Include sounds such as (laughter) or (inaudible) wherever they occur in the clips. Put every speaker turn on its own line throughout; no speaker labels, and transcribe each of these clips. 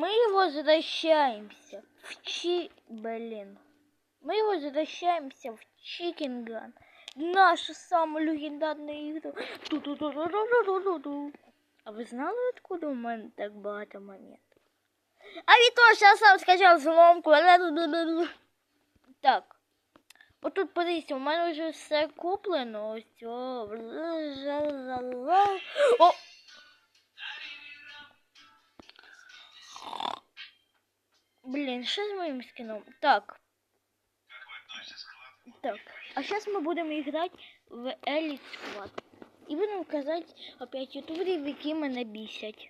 мы возвращаемся в Чи... Блин. Мы возвращаемся в Чикинган. Нашу самую легендарную игру. Ту-ту-ту-ту-ту-ту-ту-ту. А ви знали, откуда у мене так багато монет? А Вітош, я сам скачав зломку. Так. Отут подивіться, у мене вже все куплено. Ось. О. Блін, що з моїм скином? Так. Так. А сейчас мы будем играть в Elite Squad. І будемо казати опять ютуберів, які мене бісять.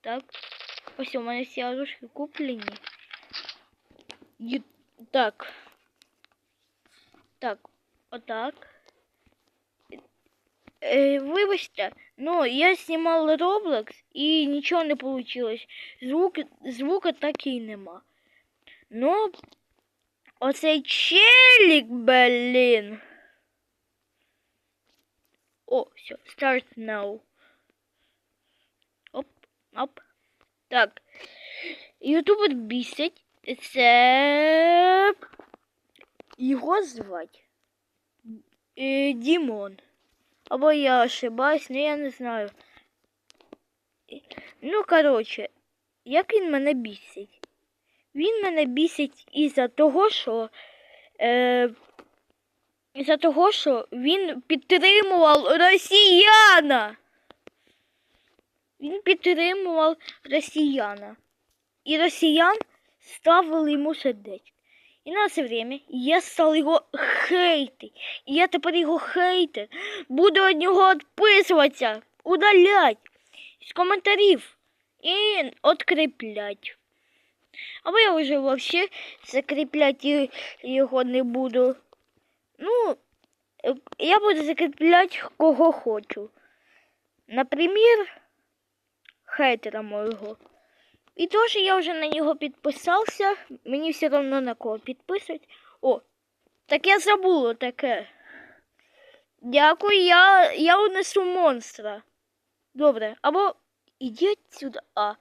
Так. Ось у мене всі оружки куплені. Ю... Так. Так. Отак. Е, вибачте, ну я знімав Roblox і нічого не вийшло. Звук, звука так і нема. Ну, оцей челік, блін. О, все, start now. Оп, оп. Так. Ютубер бісить. Це його звати е, Дімон. Або я ошибаюсь, ну я не знаю. Ну, коротше, як він мене бісить? Він мене бісить із-за того, що е, із-за того, що він підтримував росіяна. Він підтримував росіяна. І росіян ставили йому сердечко. І на це время я став його хейтити. І я тепер його хейтер. Буду від нього відписуватися, удалять з коментарів і відкріплять. Або я вже взагалі закріпляти його не буду. Ну, я буду закріпляти кого хочу. Наприклад, хейтера моєго. І теж я вже на нього підписався. Мені все одно на кого підписувати. О, так я забула таке. Дякую, я, я унесу монстра. Добре, або ідіть сюди. А.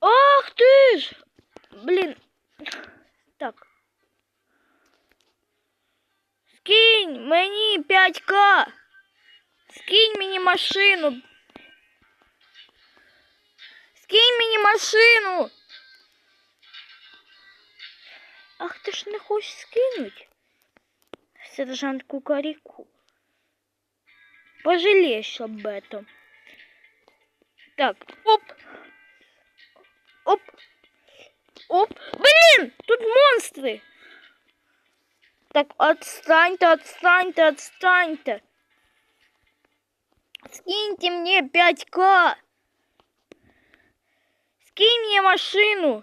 Ах ти ж! Блін. Так. Скинь мені 5к. Скинь мені машину. Машину. Ах, ти ж не хочеш скинуть? Сержант Кукарику. Пожалеешь об этом. Так, оп. Оп. Оп. Блин, тут монстры. Так, отстаньте, отстаньте, отстаньте. Скиньте мне 5к. Скинь мне машину.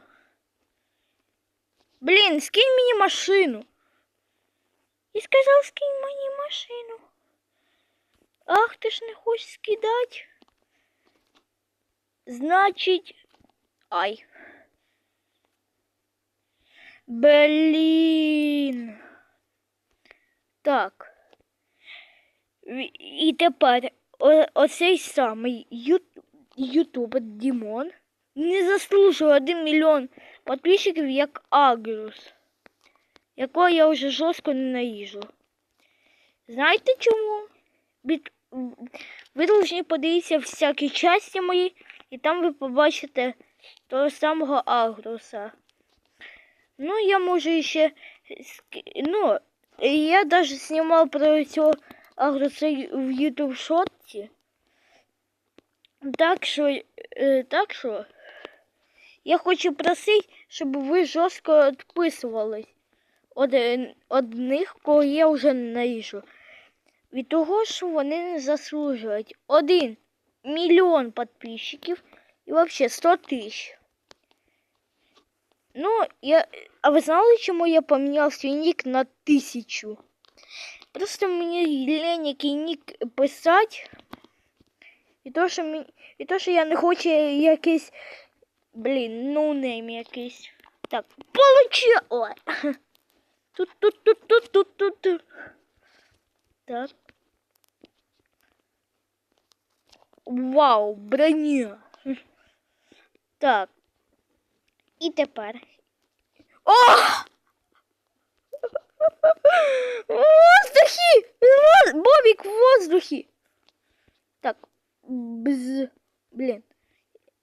Блин, скинь мне машину. И сказал, скинь мне машину. Ах, ти ж не хочеш скидати. Значить. Ай. Блін. Так. І тепер оцей самий ю- ютубер Дімон не заслужує 1 мільйон підписчиків як Агрус, якого я вже жорстко ненавижу. Знаєте чому? Від... Ви повинні подивитися всякі часті мої, і там ви побачите того самого Агруса. Ну, я можу ще. Ну, я даже знімав про цього Агруса в YouTube шотці. Так що, е, так що, я хочу просити, щоб ви жорстко відписувались од, од них, кого я вже ненавижу. Від того, що вони не заслужують один мільйон підписчиків і взагалі 100 тисяч. Ну, я... а ви знали, чому я поміняв свій нік на тисячу? Просто мені лень який нік писати. І то, що, мені... і то, що я не хочу якийсь, блін, ноунейм якийсь. Так, получи! Ой. (laughs) Тут, тут, тут, тут, тут, тут, тут. Так. Вау, броня. (laughs) Так. І тепер. О! В воздухі! В воз- Бобік в воздухі! Так. Бз. Блін.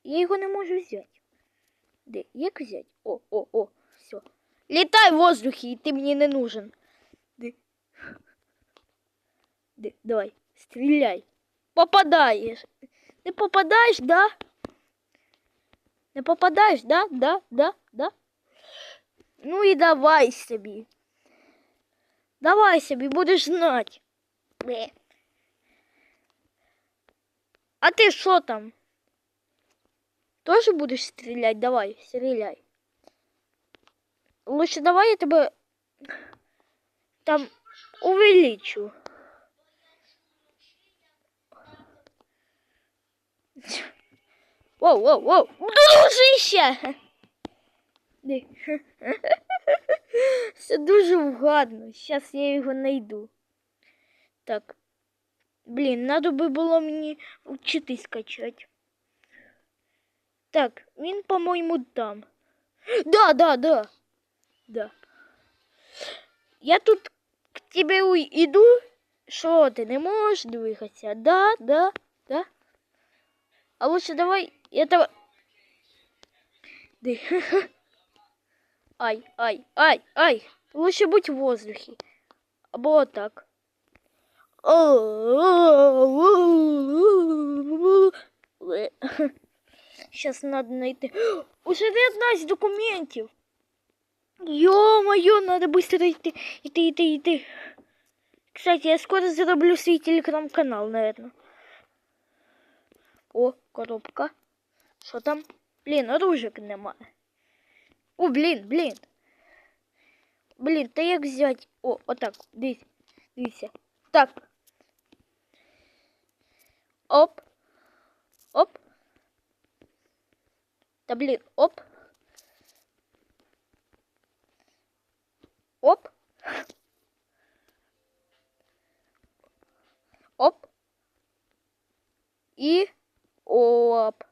Я його не можу взяти. Де? Як взяти? О, о, о, все. Літай в воздухі, і ти мені не нужен. Де? Де? Давай, стріляй. Попадаєш. Не попадаєш, да? Не попадаєш, да? Да, да, да? Ну і давай собі. Давай собі, будеш знати. А ти що там? Тоже будеш стріляти? Давай, стріляй. Лучше давай я тебе там увеличу. Воу, воу, воу. Дружище! Ди. Це дуже вгадно. Зараз я його знайду. Так. Блін, надо би було мені вчитись качати. Так, він, по-моєму, там. Да, да, да. Да. Я тут к тебе иду. Що ти не можеш двигатися? Да, да, да. А лучше давай этого... (laughs) Ай, ай, ай, ай. Лучше будь в воздухе. Або так. Сейчас надо найти. (gasps) Уже 19 документів. Ё-моё, надо быстро идти, идти, идти, идти. Кстати, я скоро зароблю свой телеграм-канал, наверное. О, коробка. Що там? Блін, оружок немає. О, блін, блін. Блін, та як взяти? О, отак, дивіться, дивіться. Так. Оп. Оп. Та блін, оп. Оп. Оп. И оп.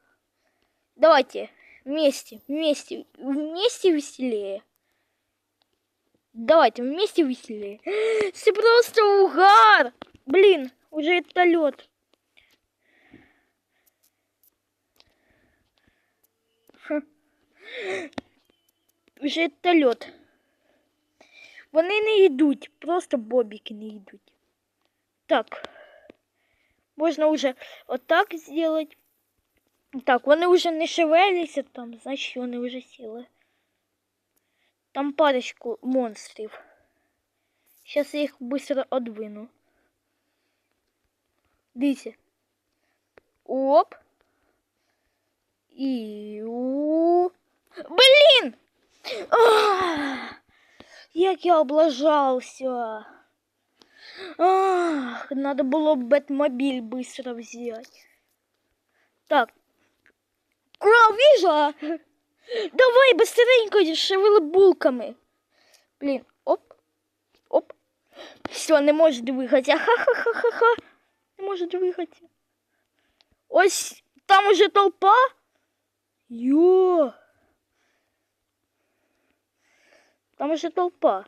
Давайте вместе, вместе, вместе веселее. Давайте вместе веселее. (gasps) Це просто угар. Блин, уже это лед. Лед. Вони не йдуть, просто бобіки не йдуть. Так. Можна вже отак зробити. Так, вони вже не шевеляться там, значить вони вже сіли. Там парочку монстрів. Зараз я їх швидко одвину. Дивіться. Оп. І у. Блін! Ах! Як я облажался. Ах, надо было Бэтмобиль быстро взять. Так. Кровижа! Давай быстренько шевели булками. Блин, оп, оп. Все, не може двигатися. Ха-ха-ха-ха-ха. Не може двигатися. Ось там уже толпа. Йо. Там уже толпа.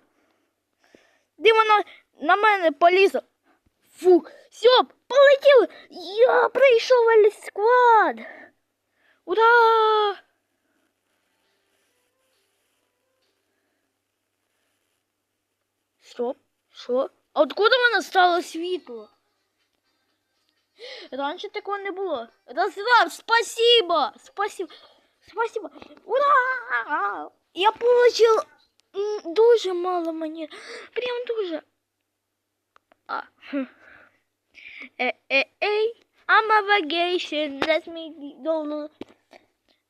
Де вона на мене полізла? Фу, все, полетіли. Я прийшов весь склад. Ура! Стоп, що? А откуда воно стало світло? Раніше такого не було. Разраб, спасибо! Спасибо! Спасибо! Ура! Я получил м, дуже мало монет. Прям дуже. А. хм. Э, э, эй, I'm a vacation, let me go.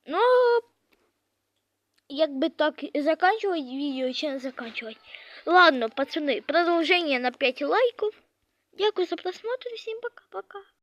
Ну, якби так заканчивать видео, не заканчивать. Ладно, пацаны, продолжение на 5 лайков. Дякую за просмотр, всем пока-пока.